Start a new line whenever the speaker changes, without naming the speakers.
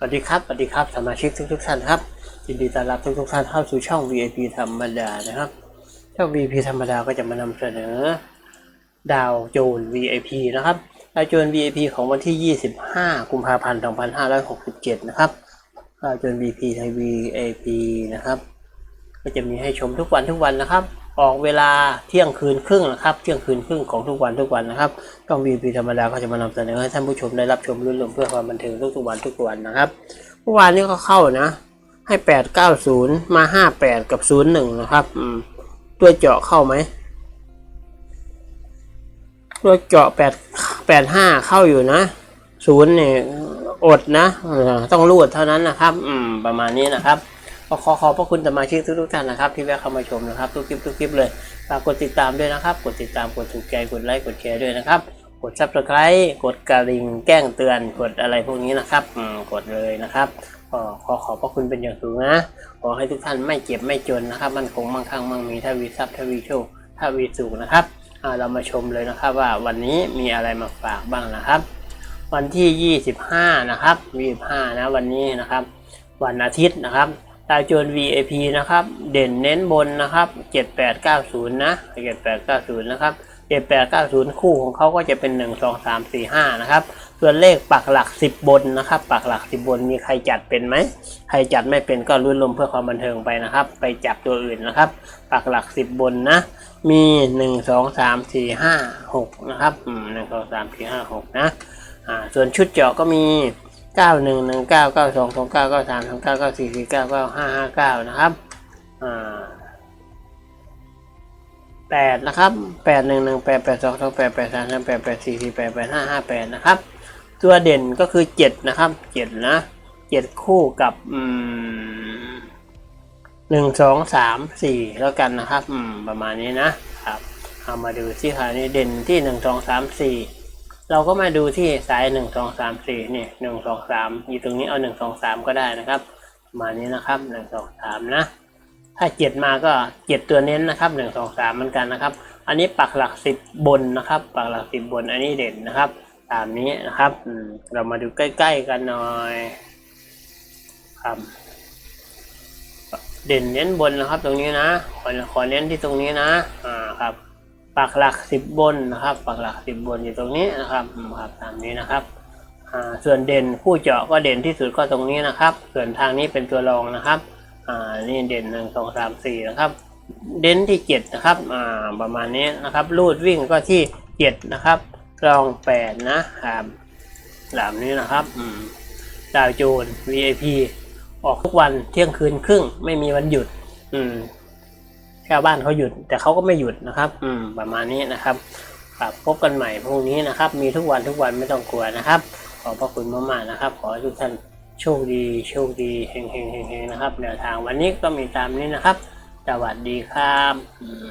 สวัสดีครับสวัสดีครับสมาชิกทุกทุกๆท่านครับยินดีต้อนรับทุกทุกๆท่านเข้าสู่ช่อง VIP ธรรมดานะครับช่อง VIP ธรรมดาก็จะมานำเสนอ ดาวโจน VIP นะครับดาวโจน VIP ของวันที่ 25 กุมภาพันธ์2567 นะครับดาวโจน VIP ไทย VIP นะครับ ก็จะมีให้ชมทุกวันทุกวันนะครับ ออกเวลาเที่ยงคืนครึ่งนะครับ เที่ยงคืนครึ่งของทุกวันทุกวันนะครับช่อง VIP ธรรมดาก็จะมานำเสนอให้ท่านผู้ชมได้รับชมรุ่นรวมเพื่อความบันเทิงทุกๆวันทุกวันนะครับเมื่อวานนี้ก็เข้านะ ให้แปดเก้าศูนย์มาห้าแปดกับศูนย์หนึ่งนะครับอืมตัวเจาะเข้าไหมตัวเจาะแปดแปดห้าเข้าอยู่นะศูนย์เนี่ยอดนะต้องรูดเท่านั้นนะครับ อืม ประมาณนี้นะครับ ก็ขอขอบพระคุณสมาชิกทุกๆท่านนะครับ ที่แวะเข้ามาชมนะครับ ทุกคลิปทุกคลิปเลยฝากกดติดตามด้วยนะครับ กดติดตามกดถูกใจกดไลค์กดแชร์ด้วยนะครับกด subscribe กดกระดิ่งแจ้งเตือนกดอะไรพวกนี้นะครับกดเลยนะครับก็ขอขอบพระคุณเป็นอย่างสูงนะขอให้ทุกท่านไม่เจ็บไม่จนนะครับ มันคงมั่งคั่งมั่งมีถ้าวีทรัพย์ถ้าวีโชคถ้าวีสุขนะครับเรามาชมเลยนะครับว่าวันนี้มีอะไรมาฝากบ้างนะครับ วันที่ 25 นะครับ25นะวันนี้นะครับ วันอาทิตย์นะครับ ดาวโจน VIP นะครับ เด่นเน้นบนนะครับ 7890 นะ 7890 นะครับ 7890 คู่ของเขาก็จะเป็น 1 2 3 4 5 นะครับ ส่วนเลขปักหลัก 10 บนนะครับ ปักหลัก 10 บนมีใครจัดเป็นไหม ใครจัดไม่เป็นก็รุ่นลมเพื่อความบันเทิงไปนะครับ ไปจับตัวอื่นนะครับ ปักหลัก 10 บนนะ มี 1 2 3 4 5 6 นะครับ 1 2 3 4 5 6 นะ อ่า ส่วนชุดเจาะก็มี 9 1 1 9 9 2 2 9 9 3 2 9 9 4 4 9 9 5 5 9นะครับอ่าแปดนะครับแปดหนึ่งหนึ่งแปดแปดสองสองแปดแปดสามสามแปดแปดสี่สี่แปดแปดห้าห้าแปดนะครับ ตัวเด่นก็คือเจ็ดนะครับเจ็ดนะเจ็ดคู่กับอืมหนึ่งสองสามสี่แล้วกันนะครับ อืมประมาณนี้นะครับ เอามาดูที่ค่ะนี่เด่นที่หนึ่งสองสามสี่ เราก็มาดูที่สายหนึ่งสองสามสี่นี่หนึ่งสองสามอยู่ตรงนี้เอาหนึ่งสองสามก็ได้นะครับ มานี้นะครับหนึ่งสองสามนะ ถ้าเจ็ดมาก็เจ็ดตัวเน้นนะครับหนึ่งสองสามเหมือนกันนะครับ อันนี้ปักหลักสิบบนนะครับ ปักหลักสิบบนอันนี้เด่นนะครับ ตามนี้นะครับอืเรามาดูใกล้ ๆ กันหน่อยครับเด่นเน้นบนนะครับตรงนี้นะขอขอเน้นที่ตรงนี้นะอ่าครับ ปักหลักสิบบนนะครับ ปักหลักสิบบนอยู่ตรงนี้นะครับครับตามนี้นะครับส่วนเด่นผู้เจาะก็เด่นที่สุดก็ตรงนี้นะครับ ส่วนทางนี้เป็นตัวรองนะครับอ่านี่เด่นหนึ่งสองสามสี่นะครับ เด่นที่เจ็ดนะครับอ่าประมาณนี้นะครับรูดวิ่งก็ที่เจ็ดนะครับรองแปดนะครับแบบนี้นะครับดาวโจน VIP ออกทุกวันเที่ยงคืนครึ่งไม่มีวันหยุด อืม ชาวบ้านเขาหยุด แต่เขาก็ไม่หยุดนะครับ อืม ประมาณนี้นะครับครับพบกันใหม่พรุ่งนี้นะครับ มีทุกวันทุกวันไม่ต้องกลัวนะครับ ขอบพระคุณมากๆนะครับ ขอให้ทุกท่านโชคดี โชคดีเฮงเฮงเฮงเฮงนะครับแนวทางวันนี้ก็มีตามนี้นะครับ สวัสดีครับอืม